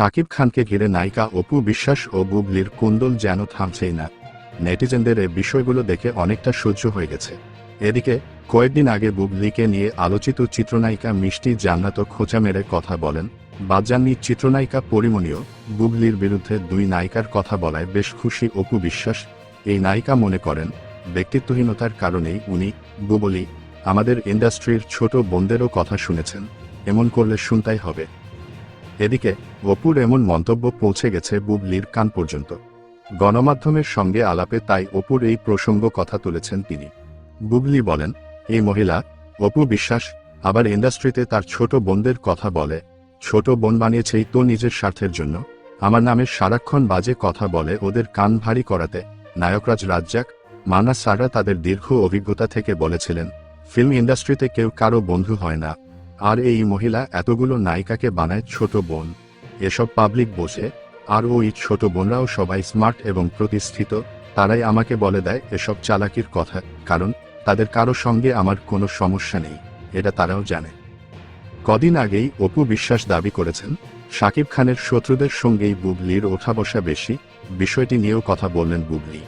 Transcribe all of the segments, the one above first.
শাকিব খানকে ঘিরে নায়িকা অপু বিশ্বাস ও বুবলির কুন্দল যেন থামছেই না। নেটিজেনদের এই বিষয়গুলো দেখে অনেকটা সহ্য হয়ে গেছে। এদিকে, কয়েকদিন আগে বুবলিকে নিয়ে আলোচিত চিত্রনায়িকা মিষ্টি জান্নাত খোঁচা মেরে কথা বলেন। বাদজাননি চিত্রনায়িকা পরিমণীয় বুবলির বিরুদ্ধে দুই নায়িকার কথা বলায় বেশ খুশি অপু বিশ্বাস। এই নায়িকা মনে করেন, ব্যক্তিত্বহীনতার কারণেই উনি, বুবলি, আমাদের ইন্ডাস্ট্রির ছোট বোনদেরও কথা শুনেছেন। এমন করলে শুনতাই হবে। এদিকে অপুর এমন মন্তব্য পৌঁছে গেছে বুবলির কান পর্যন্ত। গণমাধ্যমের সঙ্গে আলাপে তাই অপুর এই প্রসঙ্গ কথা তুলেছেন তিনি। বুবলি বলেন, এই মহিলা, অপু বিশ্বাস, আবার ইন্ডাস্ট্রিতে তার ছোট বোনদের কথা বলে। ছোট বোন বানিয়েছেই তো নিজের স্বার্থের জন্য। আমার নামে সারাক্ষণ বাজে কথা বলে ওদের কান ভারী করাতে। নায়করাজ রাজ্জাক মানা সারা তাদের দীর্ঘ অভিজ্ঞতা থেকে বলেছিলেন, ফিল্ম ইন্ডাস্ট্রিতে কেউ কারও বন্ধু হয় না। আর এই মহিলা এতগুলো নায়িকাকে বানায় ছোট বোন। এসব পাবলিক বোঝে আর ওই ছোট বোনরাও সবাই স্মার্ট এবং প্রতিষ্ঠিত, তারাই আমাকে বলে দেয় এসব চালাকির কথা, কারণ তাদের কারও সঙ্গে আমার কোনো সমস্যা নেই, এটা তারাও জানে। কদিন আগেই অপু বিশ্বাস দাবি করেছেন শাকিব খানের শত্রুদের সঙ্গেই বুবলির ওঠা বসা বেশি, বিষয়টি নিয়েও কথা বললেন বুবলি।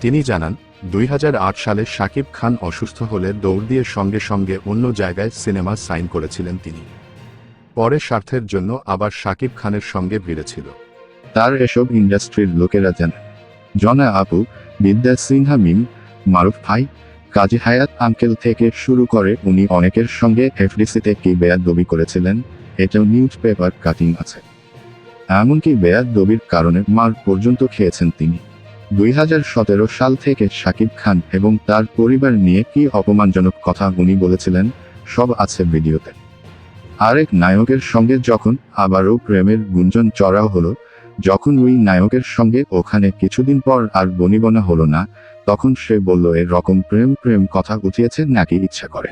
তিনি জানান দুই হাজার আট সালে শাকিব খান অসুস্থ হলে দৌড় দিয়ে সঙ্গে সঙ্গে অন্য জায়গায় সিনেমা সাইন করেছিলেন তিনি। পরে স্বার্থের জন্য আবার শাকিব খানের সঙ্গে ভিড়েছিল তার এসব ইন্ডাস্ট্রির লোকেরা জানে। জনা আপু, বিদ্যা সিনহা মিম, মারুফ ভাই, কাজী হায়াত আঙ্কেল থেকে শুরু করে উনি অনেকের সঙ্গে এফডিসিতে কি বেয়াদবি করেছিলেন, এটাও নিউজ পেপার কাটিং আছে। এমনকি বেয়াদবির কারণে মার পর্যন্ত খেয়েছেন তিনি। দুই হাজার সতেরো সাল থেকে শাকিব খান এবং তার পরিবার নিয়ে কি অপমানজনক কথা উনি বলেছিলেন, সব আছে ভিডিওতে। আরেক নায়কের সঙ্গে যখন আবারও প্রেমের গুঞ্জন চড়াও হলো, যখন ওই নায়কের সঙ্গে ওখানে কিছুদিন পর আর বনিবনা হলো না, তখন সে বলল, এরকম রকম প্রেম প্রেম কথা উঠিয়েছে নাকি ইচ্ছা করে?